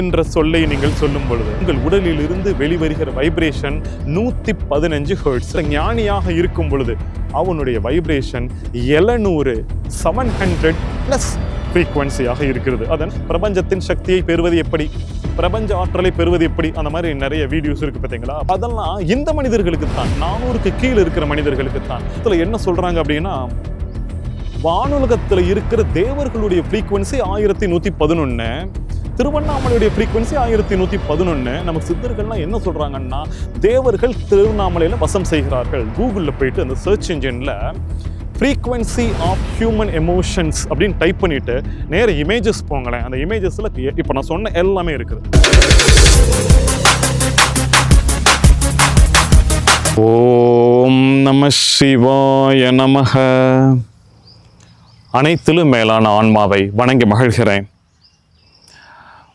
என்ற சொல்லை நீங்கள் சொல்லும் பொழுது உங்கள் உடலில் இருந்து வெளிவருகிற வைப்ரேஷன் நூத்தி பதினஞ்சு ஹர்ட்ஸ் ஞானியாக இருக்கும் பொழுது அவனுடைய வைப்ரேஷன் எழுநூறு செவன் ஹண்ட்ரட் பிளஸ் ஃப்ரீக்வன்சியாக இருக்கிறது. அதன் பிரபஞ்சத்தின் சக்தியை பெறுவது எப்படி? பிரபஞ்ச ஆற்றலை பெறுவது எப்படி? அந்த மாதிரி நிறைய வீடியோஸ் இருக்கு பார்த்தீங்களா? அதெல்லாம் இந்த மனிதர்களுக்கு தான். நானூறுக்கு கீழே இருக்கிற மனிதர்களுக்கு தான். இதில் என்ன சொல்றாங்க அப்படின்னா வானுலகத்தில் இருக்கிற தேவர்களுடைய ஃப்ரீக்வன்சி ஆயிரத்தி நூற்றி பதினொன்று திருவண்ணாமலையுடைய ஃப்ரீக்வன்சி ஆயிரத்தி நூற்றி பதினொன்று நம்ம சித்தர்கள்லாம் என்ன சொல்கிறாங்கன்னா தேவர்கள் திருவண்ணாமலையில் வசம் செய்கிறார்கள். கூகுளில் போயிட்டு அந்த சர்ச் இன்ஜினில் ஃப்ரீக்வன்சி ஆஃப் ஹியூமன் எமோஷன்ஸ் அப்படின்னு டைப் பண்ணிட்டு நேர இமேஜஸ் போங்களேன். அந்த இமேஜஸில் இப்போ நான் சொன்ன எல்லாமே இருக்குது. ஓம் நம சிவாய நமக. அனைத்திலும் மேலான ஆன்மாவை வணங்கி மகிழ்கிறேன்.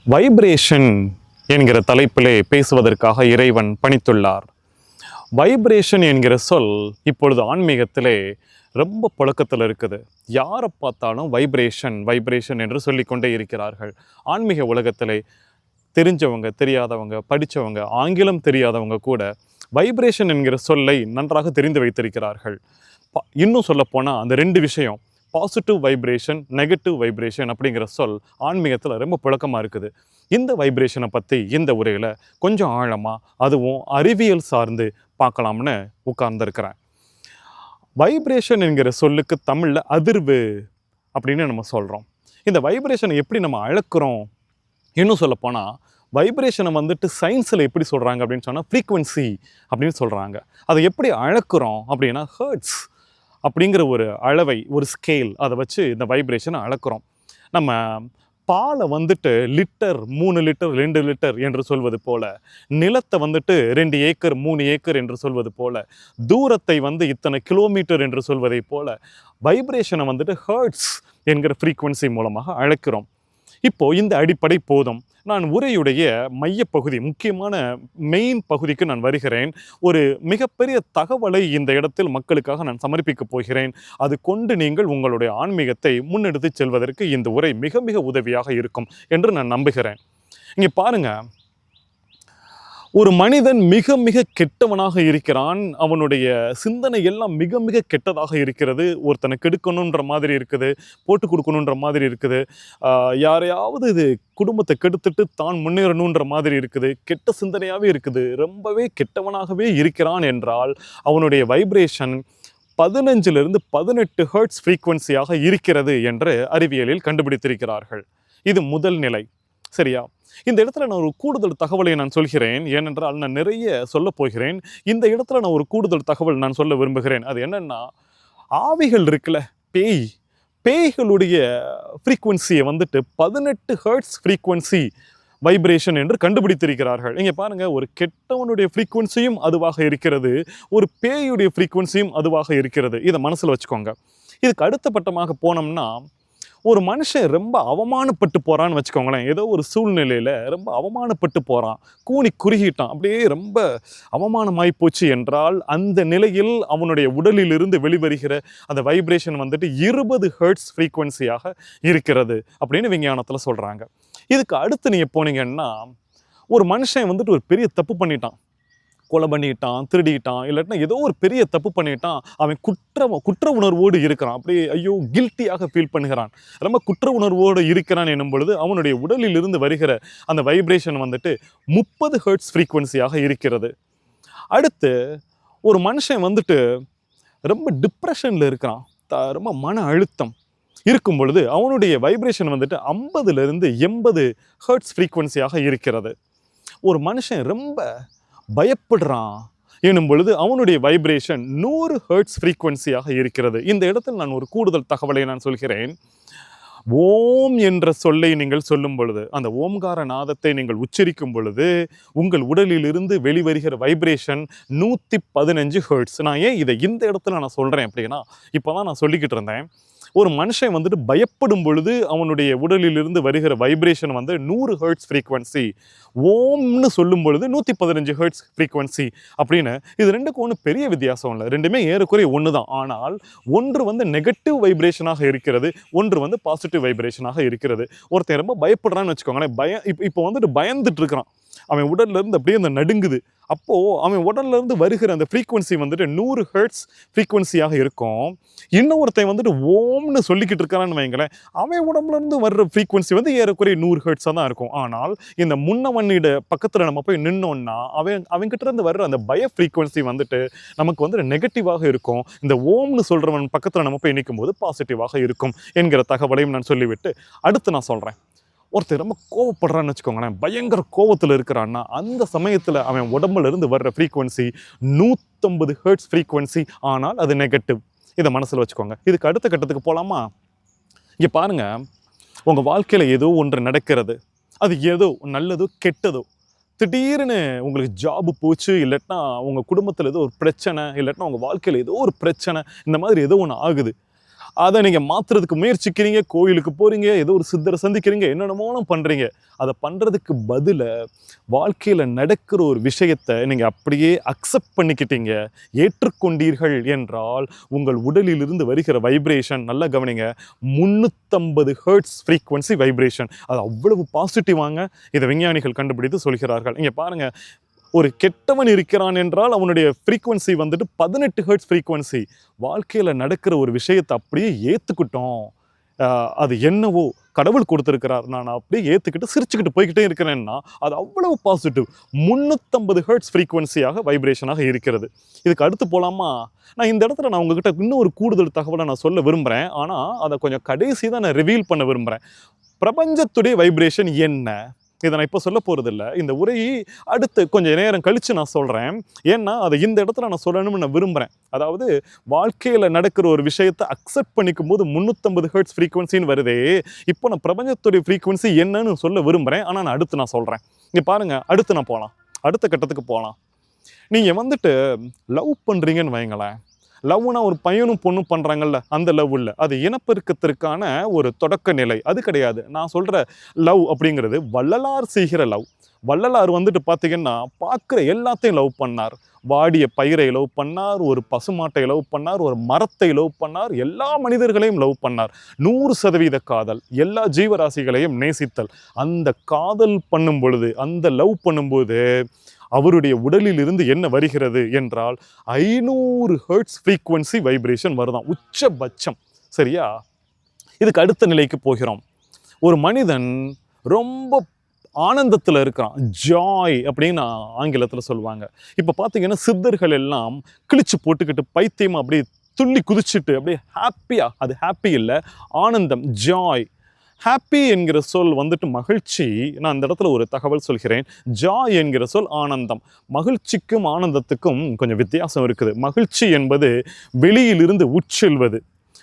வைப்ரேஷன் என்கிற தலைப்பிலே பேசுவதற்காக இறைவன் பணித்துள்ளார். வைப்ரேஷன் என்கிற சொல் இப்பொழுது ஆன்மீகத்திலே ரொம்ப புழக்கத்தில் இருக்குது. யாரை பார்த்தாலும் வைப்ரேஷன் வைப்ரேஷன் என்று சொல்லிக்கொண்டே இருக்கிறார்கள். ஆன்மீக உலகத்திலே தெரிஞ்சவங்க தெரியாதவங்க படித்தவங்க ஆங்கிலம் தெரியாதவங்க கூட வைப்ரேஷன் என்கிற சொல்லை நன்றாக தெரிந்து வைத்திருக்கிறார்கள். ப- இன்னும் சொல்லப்போனால் அந்த ரெண்டு விஷயம். பாசிட்டிவ் வைப்ரேஷன் நெகட்டிவ் வைப்ரேஷன் அப்படிங்கிற சொல் ஆன்மீகத்தில் ரொம்ப புழக்கமாக இருக்குது. இந்த வைப்ரேஷனை பற்றி இந்த உரையில் கொஞ்சம் ஆழமாக அதுவும் அறிவியல் சார்ந்து பார்க்கலாம்னு உட்கார்ந்துருக்கிறேன். வைப்ரேஷன் என்கிற சொல்லுக்கு தமிழில் அதிர்வு அப்படின்னு நம்ம சொல்கிறோம் இந்த வைப்ரேஷனை எப்படி நம்ம அளக்குறோம்? இன்னும் சொல்லப்போனால் வைப்ரேஷனை வந்துட்டு சயின்ஸில் எப்படி சொல்கிறாங்க அப்படின்னு சொன்னால் ஃப்ரீக்குவென்சி அப்படின்னு சொல்கிறாங்க அதை எப்படி அளக்குறோம் அப்படின்னா ஹர்ட்ஸ் அப்படிங்கிற ஒரு அளவை ஒரு ஸ்கேல் அதை வச்சு இந்த வைப்ரேஷனை அளக்குறோம். நம்ம பாலை வந்துட்டு லிட்டர் மூணு லிட்டர் ரெண்டு லிட்டர் என்று சொல்வது போல நிலத்தை வந்துட்டு ரெண்டு ஏக்கர் மூணு ஏக்கர் என்று சொல்வது போல தூரத்தை வந்து இத்தனை கிலோமீட்டர் என்று சொல்வதை போல வைப்ரேஷனை வந்துட்டு ஹர்ட்ஸ் என்கிற ஃப்ரீக்குவன்சி மூலமாக அழைக்கிறோம். இப்போ இந்த அடிப்படை போதும். நான் உரையுடைய மையப்பகுதி முக்கியமான மெயின் பகுதிக்கு நான் வருகிறேன். ஒரு மிகப்பெரிய தகவலை இந்த இடத்தில் மக்களுக்காக நான் சமர்ப்பிக்கப் போகிறேன். அது கொண்டு நீங்கள் உங்களுடைய ஆன்மீகத்தை முன்னெடுத்துச் செல்வதற்கு இந்த உரை மிக மிக உதவியாக இருக்கும் என்று நான் நம்புகிறேன். இங்கே பாருங்க. ஒரு மனிதன் மிக மிக கெட்டவனாக இருக்கிறான். அவனுடைய சிந்தனை எல்லாம் மிக மிக கெட்டதாக இருக்கிறது. ஒருத்தனை கெடுக்கணுன்ற மாதிரி இருக்குது போட்டு கொடுக்கணுன்ற மாதிரி இருக்குது. யாரையாவது இது குடும்பத்தை கெடுத்துட்டு தான் முன்னேறணுன்ற மாதிரி இருக்குது. கெட்ட சிந்தனையாகவே இருக்குது. ரொம்பவே கெட்டவனாகவே இருக்கிறான் என்றால் அவனுடைய வைப்ரேஷன் பதினஞ்சிலிருந்து பதினெட்டு ஹெர்ட்ஸ் ஃப்ரீக்குவென்சியாக இருக்கிறது என்று அறிவியலில் கண்டுபிடித்திருக்கிறார்கள். இது முதல் நிலை. சரியா? இந்த இடத்துல நான் ஒரு கூடுதல் தகவலை நான் சொல்கிறேன். ஏனென்றால் நான் நிறைய சொல்ல போகிறேன். இந்த இடத்துல நான் ஒரு கூடுதல் தகவல் நான் சொல்ல விரும்புகிறேன். அது என்னென்னா ஆவிகள் இருக்குல்ல பேய். பேய்களுடைய ஃப்ரீக்வன்சியை வந்துட்டு பதினெட்டு ஹெர்ட்ஸ் ஃப்ரீக்குவென்சி வைப்ரேஷன் என்று கண்டுபிடித்திருக்கிறார்கள். இங்கே பாருங்கள் ஒரு கெட்டவனுடைய ஃப்ரீக்வன்சியும் அதுவாக இருக்கிறது. ஒரு பேயுடைய ஃப்ரீக்வன்சியும் அதுவாக இருக்கிறது. இதை மனசில் வச்சுக்கோங்க. இதுக்கு அடுத்த பட்டமாக போனோம்னா ஒரு மனுஷன் ரொம்ப அவமானப்பட்டு போகிறான்னு வச்சுக்கோங்களேன். ஏதோ ஒரு சூழ்நிலையில் ரொம்ப அவமானப்பட்டு போகிறான் கூனி குறுகிட்டான். அப்படியே ரொம்ப அவமானமாய் போச்சு என்றால் அந்த நிலையில் அவனுடைய உடலிலிருந்து வெளிவருகிற அந்த வைப்ரேஷன் வந்துட்டு இருபது ஹெர்ட்ஸ் ஃப்ரீக்குவன்சியாக இருக்கிறது அப்படின்னு விஞ்ஞானத்தில் சொல்கிறாங்க இதுக்கு அடுத்து நீங்கள் போனீங்கன்னா ஒரு மனுஷன் வந்துட்டு ஒரு பெரிய தப்பு பண்ணிட்டான். கொலை பண்ணிட்டான் திருடிட்டான் இல்லாட்டினா ஏதோ ஒரு பெரிய தப்பு பண்ணிட்டான். அவன் குற்ற குற்ற உணர்வோடு இருக்கிறான். அப்படியே ஐயோ கில்ட்டியாக ஃபீல் பண்ணுகிறான். ரொம்ப குற்ற உணர்வோடு இருக்கிறான் என்னும் பொழுது அவனுடைய உடலில் இருந்து வருகிற அந்த வைப்ரேஷன் வந்துட்டு முப்பது ஹெர்ட்ஸ் ஃப்ரீக்குவன்சியாக இருக்கிறது. அடுத்து ஒரு மனுஷன் வந்துட்டு ரொம்ப டிப்ரெஷனில் இருக்கிறான். த ரொம்ப மன அழுத்தம் இருக்கும் பொழுது அவனுடைய வைப்ரேஷன் வந்துட்டு ஐம்பதுலேருந்து எண்பது ஹெர்ட்ஸ் ஃப்ரீக்குவன்சியாக இருக்கிறது. ஒரு மனுஷன் ரொம்ப பயப்படுறான். எனும் பொழுது அவனுடைய வைப்ரேஷன் நூறு ஹர்ட்ஸ் ஃப்ரீக்குவென்சியாக இருக்கிறது. இந்த இடத்தில் நான் ஒரு கூடுதல் தகவலை நான் சொல்கிறேன். ஓம் என்ற சொல்லை நீங்கள் சொல்லும் பொழுது அந்த ஓம்கார நாதத்தை நீங்கள் உச்சரிக்கும் பொழுது உங்கள் உடலிலிருந்து வெளிவருகிற வைப்ரேஷன் நூற்றி பதினஞ்சு ஹெர்ட்ஸ் நான் ஏன் இதை இந்த இடத்துல நான் சொல்கிறேன் அப்படின்னா இப்போ தான் நான் சொல்லிக்கிட்டு இருந்தேன். ஒரு மனுஷன் வந்துட்டு பயப்படும் பொழுது அவனுடைய உடலிலிருந்து வருகிற வைப்ரேஷன் வந்து நூறு ஹர்ட்ஸ் ஃப்ரீக்வன்சி ஓம்னு சொல்லும் பொழுது நூற்றி பதினஞ்சு ஹெர்ட்ஸ் ஃப்ரீக்வன்சி அப்படின்னு. இது ரெண்டுக்கும் ஒன்றும் பெரிய வித்தியாசம் இல்லை. ரெண்டுமே ஏறக்குறைய ஒன்று தான் ஆனால் ஒன்று வந்து நெகட்டிவ் வைப்ரேஷனாக இருக்கிறது ஒன்று வந்து பாசிட்டிவ் வைப்ரேஷனாக இருக்கிறது. ஒருத்தன் ரொம்ப பயப்படுறான்னு வச்சுக்கோங்களேன் பய இப்போ இப்போ வந்துட்டு பயந்துட்டு இருக்கிறான். அவன் உடல்ல இருந்து அப்படியே அந்த நடுங்குது. அப்போது அவன் உடல்ல இருந்து வருகிற அந்த ஃப்ரீக்குவன்சி வந்துட்டு நூறு ஹெர்ட்ஸ் ஃப்ரீக்குவன்சியாக இருக்கும். இன்னொருத்தன் வந்துட்டு ஓம்னு சொல்லிக்கிட்டு இருக்கான்னு வைங்களேன். அவன் உடம்புலேருந்து வர்ற ஃப்ரீக்குவன்சி வந்து ஏறக்குறைய நூறு ஹெர்ட்ஸாக தான் இருக்கும். ஆனால் இந்த முன்னவண்ணிட பக்கத்தில் நம்ம போய் நின்னோன்னா அவன் அவன்கிட்ட இருந்து வர்ற அந்த பய ஃப்ரீக்குவன்சி வந்துட்டு நமக்கு வந்துட்டு நெகட்டிவாக இருக்கும். இந்த ஓம்னு சொல்கிறவன் பக்கத்தில் நம்ம போய் நிற்கும் போது பாசிட்டிவாக இருக்கும் என்கிற தகவலையும் நான் சொல்லிவிட்டு அடுத்து நான் சொல்கிறேன் ஒருத்தர் ரொம்ப கோவப்படுறான்னு வச்சுக்கோங்களேன் பயங்கர கோவத்தில் இருக்கிறான்னா அந்த சமயத்தில் அவன் உடம்புலேருந்து வர்ற ஃப்ரீக்வன்சி நூற்றம்பது ஹெர்ட்ஸ் ஃப்ரீக்குவன்சி ஆனால் அது நெகட்டிவ் இதை மனசில் வச்சுக்கோங்க. இதுக்கு அடுத்த கட்டத்துக்கு போகலாமா இங்கே பாருங்க உங்கள் வாழ்க்கையில் ஏதோ ஒன்று நடக்கிறது. அது ஏதோ நல்லதோ கெட்டதோ. திடீர்னு உங்களுக்கு ஜாபு போச்சு இல்லாட்டினா உங்கள் குடும்பத்தில் ஏதோ ஒரு பிரச்சனை இல்லாட்டினா உங்கள் வாழ்க்கையில் ஏதோ ஒரு பிரச்சனை இந்த மாதிரி ஏதோ ஒன்று ஆகுது. அதை நீங்கள் மாற்றுறதுக்கு முயற்சிக்கிறீங்க கோயிலுக்கு போகிறீங்க ஏதோ ஒரு சித்தரை சந்திக்கிறீங்க என்னென்னமோலாம் பண்ணுறீங்க அதை பண்ணுறதுக்கு பதிலாக வாழ்க்கையில் நடக்கிற ஒரு விஷயத்தை நீங்கள் அப்படியே அக்செப்ட் பண்ணிக்கிட்டீங்க. ஏற்றுக்கொண்டீர்கள் என்றால் உங்கள் உடலிலிருந்து வருகிற வைப்ரேஷன் நல்லா கவனிங்க. முந்நூற்றம்பது ஹெர்ட்ஸ் ஃப்ரீக்வன்சி வைப்ரேஷன் அது அவ்வளவு பாசிட்டிவாங்க இதை விஞ்ஞானிகள் கண்டுபிடித்து சொல்கிறார்கள். இங்கே பாருங்கள் ஒரு கெட்டவன் இருக்கிறான் என்றால் அவனுடைய ஃப்ரீக்குவன்சி வந்துட்டு பதினெட்டு ஹர்ட்ஸ் ஃப்ரீக்குவன்சி வாழ்க்கையில் நடக்கிற ஒரு விஷயத்தை அப்படியே ஏற்றுக்கிட்டோம் அது என்னவோ கடவுள் கொடுத்துருக்கிறார் நான் அப்படியே ஏற்றுக்கிட்டு சிரிச்சுக்கிட்டு போய்கிட்டே இருக்கிறேன்னா அது அவ்வளவு பாசிட்டிவ் முந்நூற்றம்பது ஹர்ட்ஸ் ஃப்ரீக்குவன்சியாக வைப்ரேஷனாக இருக்கிறது. இதுக்கு அடுத்து போகலாமா நான் இந்த இடத்துல நான் உங்ககிட்ட இன்னும் ஒரு கூடுதல் தகவலை நான் சொல்ல விரும்புகிறேன் ஆனால் அதை கொஞ்சம் கடைசி தான் நான் ரிவீல் பண்ண விரும்புகிறேன் பிரபஞ்சத்துடைய வைப்ரேஷன் என்ன? இதை நான் இப்போ சொல்ல போகிறதில்ல இந்த உரையை அடுத்து கொஞ்சம் நேரம் கழித்து நான் சொல்கிறேன் ஏன்னா அதை இந்த இடத்துல நான் சொல்லணும்னு நான் விரும்புகிறேன் அதாவது வாழ்க்கையில் நடக்கிற ஒரு விஷயத்தை அக்செப்ட் பண்ணிக்கும் போது முந்நூற்றம்பது ஹெர்ட்ஸ் ஃப்ரீக்குவன்சின்னு வருதே. இப்போ நான் பிரபஞ்சத்துடைய ஃப்ரீக்குவன்சி என்னன்னு சொல்ல விரும்புகிறேன் ஆனால் நான் அடுத்து நான் சொல்கிறேன் இங்கே பாருங்கள் அடுத்து நான் போகலாம் அடுத்த கட்டத்துக்கு போகலாம் நீங்கள் வந்துட்டு லவ் பண்ணுறீங்கன்னு வைங்களேன். லவ்னா ஒரு பையனும் பொண்ணும் பண்ணுறாங்கல்ல அந்த லவ் இல்லை. அது இனப்பெருக்கத்திற்கான ஒரு தொடக்க நிலை. அது கிடையாது. நான் சொல்கிற லவ் அப்படிங்கிறது வள்ளலார் செய்கிற லவ். வள்ளலார் வந்துட்டு பார்த்தீங்கன்னா பார்க்குற எல்லாத்தையும் லவ் பண்ணார். வாடிய பயிரை லவ் பண்ணார் ஒரு பசுமாட்டை லவ் பண்ணார் ஒரு மரத்தை லவ் பண்ணார் எல்லா மனிதர்களையும் லவ் பண்ணார். நூறு சதவீத காதல் எல்லா ஜீவராசிகளையும் நேசித்தல். அந்த காதல் பண்ணும் பொழுது அந்த லவ் பண்ணும்போது அவருடைய உடலில் இருந்து என்ன வருகிறது என்றால் ஐநூறு ஹெர்ட்ஸ் ஃப்ரீக்குவன்சி வைப்ரேஷன் வருதான். உச்சபட்சம். சரியா? இதுக்கு அடுத்த நிலைக்கு போகிறோம். ஒரு மனிதன் ரொம்ப ஆனந்தத்தில் இருக்கிறான். ஜாய் அப்படின்னு ஆங்கிலத்தில் சொல்லுவாங்க. இப்போ பார்த்தீங்கன்னா சித்தர்கள் எல்லாம் கிழிச்சு போட்டுக்கிட்டு பைத்தியம் அப்படியே துள்ளி குதிச்சுட்டு அப்படியே ஹாப்பியாக அது ஹாப்பி இல்லை ஆனந்தம் ஜாய் ஹாப்பி என்கிற சொல் வந்துட்டு மகிழ்ச்சி. நான் அந்த இடத்துல ஒரு தகவல் சொல்கிறேன். ஜாய் என்கிற சொல் ஆனந்தம். மகிழ்ச்சிக்கும் ஆனந்தத்துக்கும் கொஞ்சம் வித்தியாசம் இருக்குது. மகிழ்ச்சி என்பது வெளியிலிருந்து உட்செல்வது.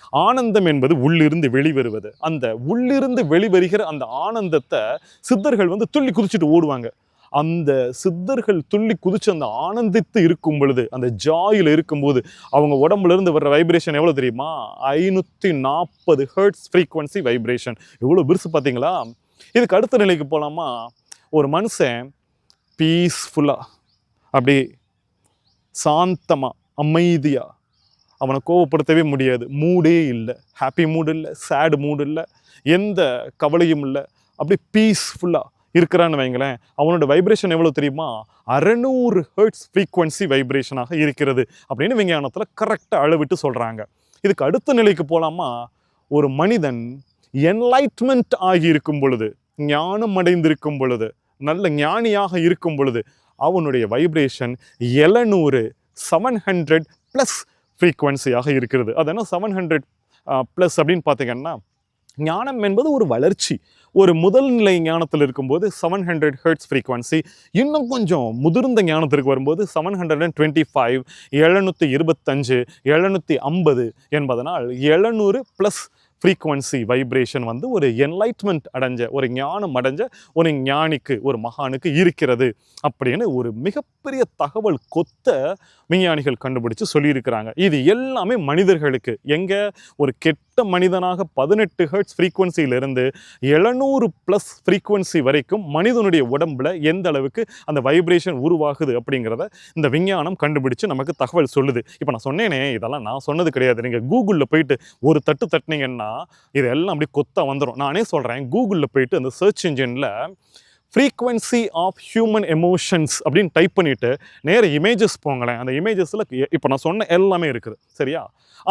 ஆனந்தம் என்பது உள்ளிருந்து வெளிவருவது. அந்த உள்ளிருந்து வெளிவருகிற அந்த ஆனந்தத்தை சித்தர்கள் வந்து துள்ளி குதிச்சுட்டு ஓடுவாங்க. அந்த சித்தர்கள் துள்ளி குதிச்சு அந்த ஆனந்தித்து இருக்கும் பொழுது அந்த ஜாயில் இருக்கும்போது அவங்க உடம்புல இருந்து வர்ற வைப்ரேஷன் எவ்வளோ தெரியுமா? ஐநூற்றி நாற்பது ஹெர்ட்ஸ் ஃப்ரீக்வன்சி வைப்ரேஷன் எவ்வளோ பெருசு பார்த்தீங்களா? இதுக்கு அடுத்த நிலைக்கு போகலாமா ஒரு மனுஷன் பீஸ்ஃபுல்லாக அப்படி சாந்தமாக அமைதியாக அவனை கோவப்படுத்தவே முடியாது. மூடே இல்லை. ஹாப்பி மூடு இல்லை. சேடு மூடு இல்லை. எந்த கவலையும் இல்லை. அப்படி பீஸ்ஃபுல்லாக இருக்கிறான்னு வைங்களேன் அவனோட வைப்ரேஷன் எவ்வளோ தெரியுமா? அறநூறு ஹெர்ட்ஸ் ஃப்ரீக்வன்சி வைப்ரேஷனாக இருக்கிறது அப்படின்னு விஞ்ஞானத்தில் கரெக்டாக அளவிட்டு சொல்கிறாங்க இதுக்கு அடுத்த நிலைக்கு போகலாமா ஒரு மனிதன் என்லைட்மெண்ட் ஆகி இருக்கும் பொழுது ஞானம் அடைந்திருக்கும் பொழுது நல்ல ஞானியாக இருக்கும் பொழுது அவனுடைய வைப்ரேஷன் எழுநூறு செவன் ஹண்ட்ரட் ப்ளஸ் ஃப்ரீக்வன்சியாக இருக்கிறது. அது என்ன செவன் ஹண்ட்ரட் ப்ளஸ் அப்படின்னு பார்த்தீங்கன்னா ஞானம் என்பது ஒரு வளர்ச்சி. ஒரு முதல் நிலை ஞானத்தில் இருக்கும்போது செவன் ஹண்ட்ரட் ஹெர்ட்ஸ் ஃப்ரீக்வன்சி இன்னும் கொஞ்சம் முதிர்ந்த ஞானத்திற்கு வரும்போது seven hundred and twenty five எழுநூற்றி இருபத்தஞ்சு எழுநூற்றி ஐம்பது என்பதனால் எழுநூறு ப்ளஸ் ஃப்ரீக்குவன்சி வைப்ரேஷன் வந்து ஒரு என்லைட்மெண்ட் அடைஞ்ச ஒரு ஞானம் அடைஞ்ச ஒரு ஞானிக்கு ஒரு மகானுக்கு இருக்கிறது அப்படின்னு ஒரு மிகப்பெரிய தகவல் கொத்த விஞ்ஞானிகள் கண்டுபிடிச்சு சொல்லியிருக்கிறாங்க. இது எல்லாமே மனிதர்களுக்கு. எங்கே ஒரு கெட்ட மனிதனாக பதினெட்டு ஹெர்ட்ஸ் ஃப்ரீக்குவன்சியிலிருந்து எழுநூறு ப்ளஸ் ஃப்ரீக்குவன்சி வரைக்கும் மனிதனுடைய உடம்புல எந்த அளவுக்கு அந்த வைப்ரேஷன் உருவாகுது அப்படிங்கிறத இந்த விஞ்ஞானம் கண்டுபிடிச்சு நமக்கு தகவல் சொல்லுது. இப்போ நான் சொன்னேனே இதெல்லாம் நான் சொன்னது கிடையாது. நீங்கள் கூகுளில் போயிட்டு ஒரு தட்டு தட்டினீங்கன்னா இதெல்லாம் அப்படி கொத்தாக வந்துடும் நானே சொல்கிறேன் கூகுளில் போயிட்டு அந்த சர்ச் இன்ஜினில் ஃப்ரீக்வன்சி ஆஃப் ஹியூமன் எமோஷன்ஸ் அப்படின்னு டைப் பண்ணிவிட்டு நேர இமேஜஸ் போங்களேன். அந்த இமேஜஸில் இப்போ நான் சொன்ன எல்லாமே இருக்குது. சரியா?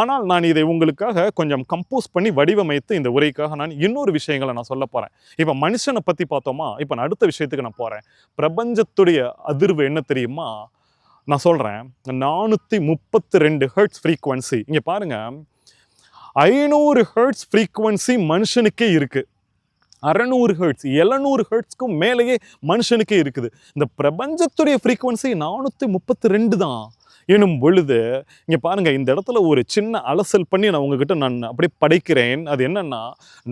ஆனால் நான் இதை உங்களுக்காக கொஞ்சம் கம்போஸ் பண்ணி வடிவமைத்து இந்த உரைக்காக நான் இன்னொரு விஷயங்களை நான் சொல்ல போகிறேன் இப்போ மனுஷனை பற்றி பார்த்தோமா? இப்போ நான் அடுத்த விஷயத்துக்கு நான் போகிறேன் பிரபஞ்சத்துடைய அதிர்வு என்ன தெரியுமா? நான் சொல்கிறேன் நானூற்றி முப்பத்தி ரெண்டு ஹெர்ட்ஸ் ஃப்ரீக்குவென்சி இங்கே பாருங்கள் ஐநூறு ஹெர்ட்ஸ் ஃப்ரீக்குவென்சி மனுஷனுக்கே இருக்குது அறநூறு ஹெர்ட்ஸ் எழுநூறு ஹெர்ட்ஸ்க்கும் மேலேயே மனுஷனுக்கே இருக்குது. இந்த பிரபஞ்சத்துடைய ஃப்ரீக்குவன்சி நானூற்றி முப்பத்தி ரெண்டு தான். எனும் பொழுது இங்கே பாருங்க இந்த இடத்துல ஒரு சின்ன அலசல் பண்ணி நான் உங்ககிட்ட நான் அப்படியே படைக்கிறேன். அது என்னென்னா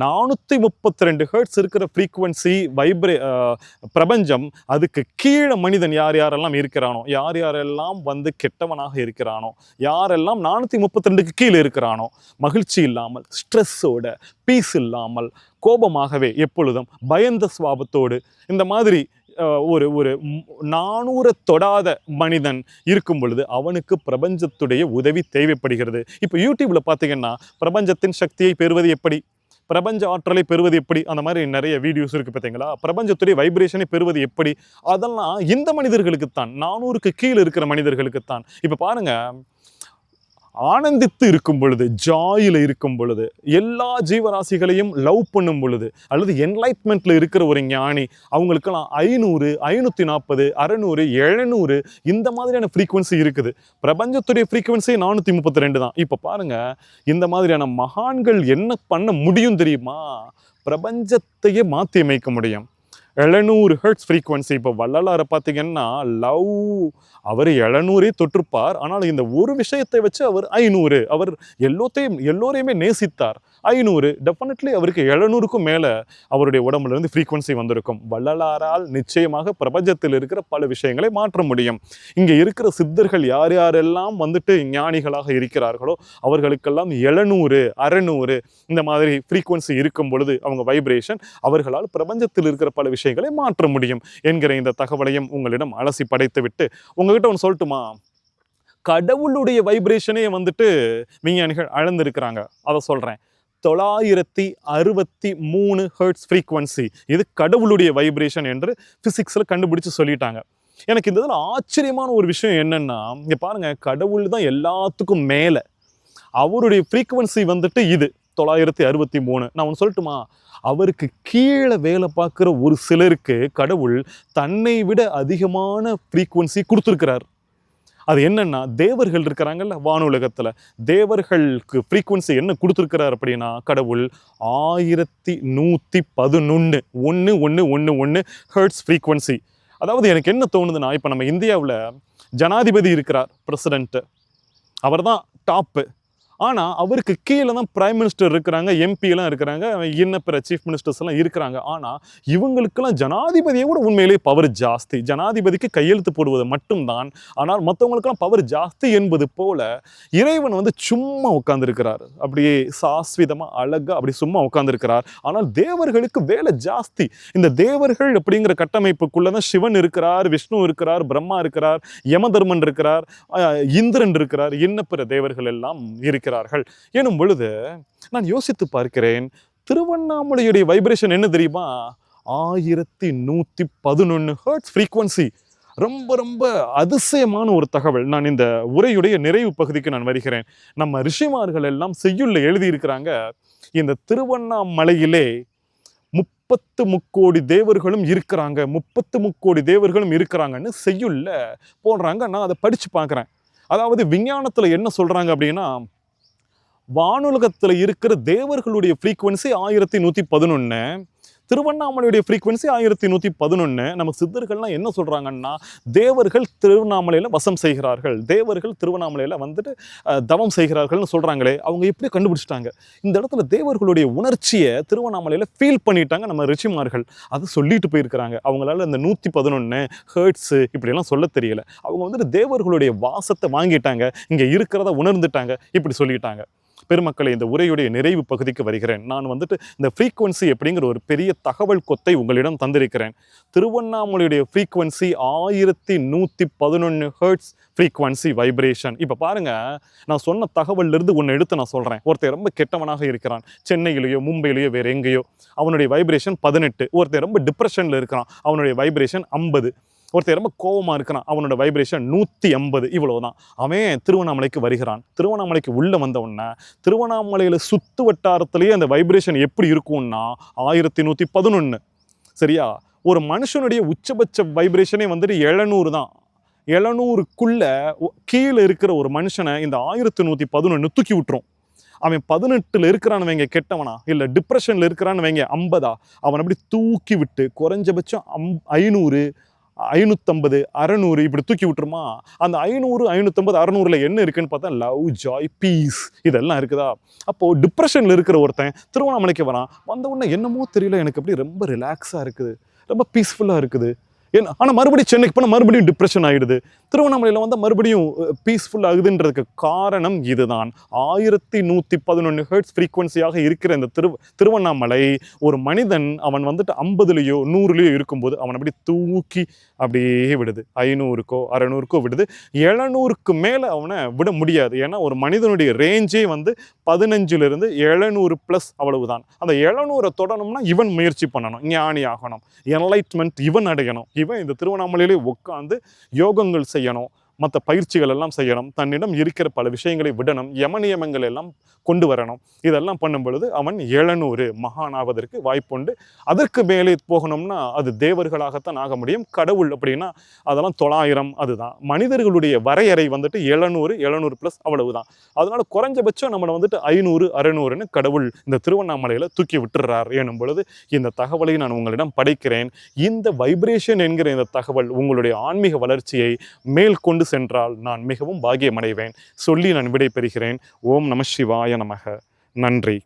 நானூற்றி முப்பத்தி ரெண்டு ஹெர்ட்ஸ் இருக்கிற ஃப்ரீக்குவன்சி வைப்ரே பிரபஞ்சம் அதுக்கு கீழே மனிதன் யார் யாரெல்லாம் இருக்கிறானோ யார் யாரெல்லாம் வந்து கெட்டவனாக இருக்கிறானோ யாரெல்லாம் நானூற்றி முப்பத்தி ரெண்டுக்கு கீழே இருக்கிறானோ மகிழ்ச்சி இல்லாமல் ஸ்ட்ரெஸ்ஸோட பீஸ் இல்லாமல் கோபமாகவே எப்பொழுதும் பயந்த சுவாபத்தோடு இந்த மாதிரி ஒரு ஒரு நானூறு தொடாத மனிதன் இருக்கும் பொழுது அவனுக்கு பிரபஞ்சத்துடைய உதவி தேவைப்படுகிறது. இப்போ யூடியூப்ல பார்த்தீங்கன்னா பிரபஞ்சத்தின் சக்தியை பெறுவது எப்படி? பிரபஞ்ச ஆற்றலை பெறுவது எப்படி? அந்த மாதிரி நிறைய வீடியோஸ் இருக்குது பார்த்தீங்களா பிரபஞ்சத்துடைய வைப்ரேஷனை பெறுவது எப்படி? அதெல்லாம் இந்த மனிதர்களுக்குத்தான் நானூறுக்கு கீழே இருக்கிற மனிதர்களுக்குத்தான். இப்போ பாருங்கள் ஆனந்தித்து இருக்கும் பொழுது ஜாயில் இருக்கும் பொழுது எல்லா ஜீவராசிகளையும் லவ் பண்ணும் பொழுது அல்லது என்லைட்மெண்ட்டில் இருக்கிற ஒரு ஞானி அவங்களுக்கெல்லாம் ஐநூறு ஐநூற்றி நாற்பது அறநூறு எழுநூறு இந்த மாதிரியான ஃப்ரீக்குவன்சி இருக்குது. பிரபஞ்சத்துடைய ஃப்ரீக்குவன்சி நானூற்றி முப்பத்தி ரெண்டு தான். இப்போ பாருங்க இந்த மாதிரியான மகான்கள் என்ன பண்ண முடியும் தெரியுமா? பிரபஞ்சத்தையே மாற்றி அமைக்க முடியும். எழுநூறு ஹெர்ட்ஸ் ஃப்ரீக்குவன்சி இப்போ வள்ளலாரை பார்த்தீங்கன்னா லவ் அவர் எழுநூறே தொற்றுப்பார் ஆனால் இந்த ஒரு விஷயத்தை வச்சு அவர் ஐநூறு. அவர் எல்லோத்தையும் எல்லோரையுமே நேசித்தார். ஐநூறு. டெஃபினெட்லி அவருக்கு எழுநூறுக்கும் மேலே அவருடைய உடம்புலேருந்து ஃப்ரீக்குவன்சி வந்திருக்கும். வள்ளலாரால் நிச்சயமாக பிரபஞ்சத்தில் இருக்கிற பல விஷயங்களை மாற்ற முடியும். இங்கே இருக்கிற சித்தர்கள் யார் யாரெல்லாம் வந்துட்டு ஞானிகளாக இருக்கிறார்களோ அவர்களுக்கெல்லாம் எழுநூறு அறநூறு இந்த மாதிரி ஃப்ரீக்குவன்சி இருக்கும் பொழுது அவங்க வைப்ரேஷன் அவர்களால் பிரபஞ்சத்தில் இருக்கிற பல விஷயம் விஷயங்களை மாற்ற முடியும் என்கிற இந்த தகவலையும் உங்களிடம் அலசி படைத்துவிட்டு உங்ககிட்ட ஒன்று சொல்லட்டுமா? கடவுளுடைய வைப்ரேஷனே வந்துட்டு விஞ்ஞானிகள் அளந்திருக்கிறாங்க. அதை சொல்கிறேன் தொள்ளாயிரத்தி அறுபத்தி மூணு ஹெர்ட்ஸ் ஃப்ரீக்வன்சி இது கடவுளுடைய வைப்ரேஷன் என்று ஃபிசிக்ஸில் கண்டுபிடிச்சு சொல்லிட்டாங்க. எனக்கு இந்த இதில் ஆச்சரியமான ஒரு விஷயம் என்னென்னா இங்கே பாருங்கள் கடவுள் தான் எல்லாத்துக்கும் மேலே. அவருடைய ஃப்ரீக்குவன்சி வந்துட்டு இது. தொள்ளாயிரத்தி அறுபத்தி மூணு. நான் ஒன்று சொல்லட்டுமா? அவருக்கு கீழே வேலை பார்க்குற ஒரு சிலருக்கு கடவுள் தன்னை விட அதிகமான ஃப்ரீக்குவன்சி கொடுத்துருக்கிறார். அது என்னென்னா தேவர்கள் இருக்கிறாங்கல்ல வானுலகத்தில். தேவர்களுக்கு ஃப்ரீக்குவன்சி என்ன கொடுத்துருக்கிறார் அப்படின்னா கடவுள் ஆயிரத்தி நூற்றி பதினொன்று ஒன்று ஒன்று ஒன்று ஒன்று ஹர்ட்ஸ் ஃப்ரீக்குவன்சி அதாவது எனக்கு என்ன தோணுதுன்னா இப்போ நம்ம இந்தியாவில் ஜனாதிபதி இருக்கிறார் பிரசிடென்ட்டு அவர் தான் டாப்பு ஆனால் அவருக்கு கீழே தான் பிரைம் மினிஸ்டர் இருக்கிறாங்க எம்பியெல்லாம் இருக்கிறாங்க இன்ன பிற சீஃப் மினிஸ்டர்ஸ் எல்லாம் இருக்கிறாங்க. ஆனால் இவங்களுக்கெல்லாம் ஜனாதிபதியை விட உண்மையிலேயே பவர் ஜாஸ்தி. ஜனாதிபதிக்கு கையெழுத்து போடுவது மட்டும்தான். ஆனால் மற்றவங்களுக்கெல்லாம் பவர் ஜாஸ்தி என்பது போல இறைவன் வந்து சும்மா உட்காந்துருக்கிறார் அப்படியே சாஸ்விதமாக அழகாக அப்படி சும்மா உட்காந்துருக்கிறார் ஆனால் தேவர்களுக்கு வேலை ஜாஸ்தி. இந்த தேவர்கள் அப்படிங்கிற கட்டமைப்புக்குள்ளே தான் சிவன் இருக்கிறார் விஷ்ணு இருக்கிறார் பிரம்மா இருக்கிறார் யமதர்மன் இருக்கிறார் இந்திரன் இருக்கிறார் இன்ன பிற தேவர்கள் எல்லாம் இருக்கிறார் இருக்கிறார்கள் எனும் பொழுது நான் யோசித்து பார்க்கிறேன் திருவண்ணாமலையுடைய வைப்ரேஷன் என்ன தெரியுமா? ஆயிரத்தி நூற்றி பதினொன்று ஹர்ட்ஸ் ஃப்ரீக்வன்சி ரொம்ப ரொம்ப அதிசயமான ஒரு தகவல். நான் இந்த உரையுடைய நிறைவு பகுதிக்கு நான் வருகிறேன். நம்ம ரிஷிமார்கள் எல்லாம் செய்யுள்ள எழுதியிருக்கிறாங்க இந்த திருவண்ணாமலையிலே முப்பத்து முக்கோடி தேவர்களும் இருக்கிறாங்க முப்பத்து முக்கோடி தேவர்களும் இருக்கிறாங்கன்னு செய்யுள்ள போடுறாங்க நான் அதை படித்து பார்க்குறேன். அதாவது விஞ்ஞானத்தில் என்ன சொல்கிறாங்க அப்படின்னா வானுலகத்தில் இருக்கிற தேவர்களுடைய ஃப்ரீக்குவன்சி ஆயிரத்தி நூற்றி பதினொன்று திருவண்ணாமலையுடைய ஃப்ரீக்வன்சி ஆயிரத்தி நூற்றி பதினொன்று நம்ம சித்தர்கள்லாம் என்ன சொல்கிறாங்கன்னா தேவர்கள் திருவண்ணாமலையில் வசம் செய்கிறார்கள். தேவர்கள் திருவண்ணாமலையில் வந்துட்டு தவம் செய்கிறார்கள்னு சொல்கிறாங்களே அவங்க எப்படி கண்டுபிடிச்சிட்டாங்க? இந்த இடத்துல தேவர்களுடைய உணர்ச்சியை திருவண்ணாமலையில் ஃபீல் பண்ணிட்டாங்க நம்ம ரிஷிமார்கள். அதை சொல்லிட்டு போயிருக்கிறாங்க. அவங்களால இந்த நூற்றி பதினொன்று ஹேர்ட்ஸு இப்படியெல்லாம் சொல்ல தெரியல. அவங்க வந்துட்டு தேவர்களுடைய வாசத்தை வாங்கிட்டாங்க. இங்கே இருக்கிறத உணர்ந்துட்டாங்க. இப்படி சொல்லிட்டாங்க. பெருமக்களை இந்த உரையுடைய நிறைவு பகுதிக்கு வருகிறேன். நான் வந்துட்டு இந்த ஃப்ரீக்குவன்சி அப்படிங்கிற ஒரு பெரிய தகவல் கொத்தை உங்களிடம் தந்திருக்கிறேன். திருவண்ணாமலையுடைய ஃப்ரீக்குவன்சி ஆயிரத்தி நூற்றி பதினொன்று ஹர்ட்ஸ் ஃப்ரீக்குவன்சி வைப்ரேஷன் இப்போ பாருங்க நான் சொன்ன தகவல்ல இருந்து ஒன்று எடுத்து நான் சொல்கிறேன் ஒருத்தர் ரொம்ப கெட்டவனாக இருக்கிறான். சென்னையிலேயோ மும்பையிலேயோ வேறு எங்கேயோ. அவனுடைய வைப்ரேஷன் பதினெட்டு. ஒருத்தர் ரொம்ப டிப்ரெஷனில் இருக்கிறான். அவனுடைய வைப்ரேஷன் ஐம்பது. ஒருத்தர் ரொம்ப கோவமாக இருக்கிறான் அவனோட வைப்ரேஷன் நூற்றி ஐம்பது இவ்வளோ தான் அவன் திருவண்ணாமலைக்கு வருகிறான். திருவண்ணாமலைக்கு உள்ளே வந்தவுடனே திருவண்ணாமலையில் சுத்து வட்டாரத்துலேயே அந்த வைப்ரேஷன் எப்படி இருக்கும்னா ஆயிரத்தி நூற்றி பதினொன்று சரியா? ஒரு மனுஷனுடைய உச்சபட்ச வைப்ரேஷனே வந்துட்டு எழுநூறு தான். எழுநூறுக்குள்ளே கீழே இருக்கிற ஒரு மனுஷனை இந்த ஆயிரத்தி நூற்றி பதினொன்று தூக்கி விட்டுரும். அவன் பதினெட்டில் இருக்கிறான்னு வைங்க கெட்டவனா? இல்லை டிப்ரெஷனில் இருக்கிறான்னு வைங்க ஐம்பதா? அவன் அப்படி தூக்கி விட்டு குறைஞ்சபட்சம் அம் ஐநூறு ஐநூற்றம்பது அறநூறு இப்படி தூக்கி விட்டுருமா? அந்த ஐநூறு ஐநூற்றம்பது அறநூறுல என்ன இருக்குன்னு பார்த்தா லவ் ஜாய் பீஸ் இதெல்லாம் இருக்குதா? அப்போது டிப்ரெஷனில் இருக்கிற ஒருத்தன் திருவண்ணாமலைக்கு வரான். வந்த உடனே என்னமோ தெரியல எனக்கு அப்படி ரொம்ப ரிலாக்ஸாக இருக்குது. ரொம்ப பீஸ்ஃபுல்லாக இருக்குது. ஆனால் மறுபடியும் சென்னைக்கு போனால் மறுபடியும் டிப்ரெஷன் ஆகிடுது திருவண்ணாமலையில் வந்து மறுபடியும் பீஸ்ஃபுல் ஆகுதுன்றதுக்கு காரணம் இதுதான். ஆயிரத்தி நூற்றி பதினொன்று ஹெர்ட்ஸ் ஃப்ரீக்வன்சியாக இருக்கிற இந்த திரு திருவண்ணாமலை ஒரு மனிதன் அவன் வந்துட்டு ஐம்பதுலேயோ நூறுலேயோ இருக்கும்போது அவன் அப்படி தூக்கி அப்படியே விடுது. ஐநூறுக்கோ அறநூறுக்கோ விடுது. எழுநூறுக்கு மேலே அவனை விட முடியாது. ஏன்னா ஒரு மனிதனுடைய ரேஞ்சே வந்து பதினஞ்சுலேருந்து எழுநூறு ப்ளஸ் அவ்வளவு தான் அந்த எழுநூறை தொடணும்னா இவன் முயற்சி பண்ணணும். ஞானி ஆகணும் என்லைட்மெண்ட் இவன் அடையணும். இவன் இந்த திருவண்ணாமலையிலே உட்காந்து யோகங்கள் செய்யணும். மற்ற பயிற்சிகள் எல்லாம் செய்யணும். தன்னிடம் இருக்கிற பல விஷயங்களை விடணும். யம நியமங்கள் எல்லாம் கொண்டு வரணும். இதெல்லாம் பண்ணும் பொழுது அவன் எழுநூறு மகானாவதற்கு வாய்ப்புண்டு. அதற்கு மேலே போகணும்னா அது தேவர்களாகத்தான் ஆக முடியும். கடவுள் அப்படின்னா அதெல்லாம் தொள்ளாயிரம் அதுதான். மனிதர்களுடைய வரையறை வந்துட்டு எழுநூறு எழுநூறு ப்ளஸ் அவ்வளவுதான். அதனால குறைஞ்சபட்சம் நம்மளை வந்துட்டு ஐநூறு அறநூறுன்னு கடவுள் இந்த திருவண்ணாமலையில் தூக்கி விட்டுறார் எனும் பொழுது இந்த தகவலை நான் உங்களிடம் படைக்கிறேன். இந்த வைப்ரேஷன் என்கிற இந்த தகவல் உங்களுடைய ஆன்மீக வளர்ச்சியை மேல் கொண்டு சென்றால் நான் மிகவும் பாக்கியமடைவேன். சொல்லி நான் விடை பெறுகிறேன் ஓம் நம சிவாய நமக. நன்றி.